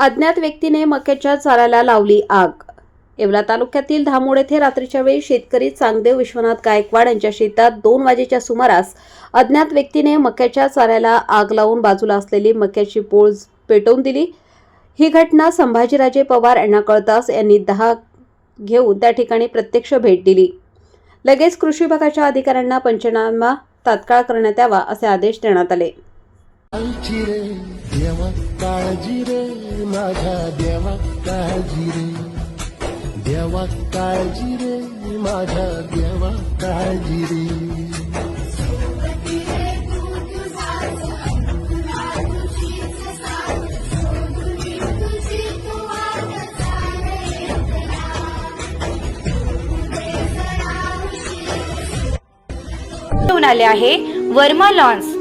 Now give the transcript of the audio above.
अज्ञात व्यक्तीने मक्याच्या चाराला लावली आग. येवला तालुक्यातील धामोड येथे रात्रीच्या वेळी शेतकरी चांगदेव विश्वनाथ गायकवाड यांच्या शेतात दोन वाजेच्या सुमारास अज्ञात व्यक्तीने मक्याच्या चाऱ्याला आग लावून बाजूला असलेली मक्याची पोळ पेटवून दिली. ही घटना संभाजीराजे पवार यांना कळताच यांनी दहा घेऊन त्या ठिकाणी प्रत्यक्ष भेट दिली. लगेच कृषी विभागाच्या अधिकाऱ्यांना पंचनामा तात्काळ करण्यात यावा असे आदेश देण्यात आले. देवा काळजी रे माझ्या देवा काळजी रे. देवा काळजी रे माझ्या देवा काळजी रे. आले आहे वर्मा लॉन्स.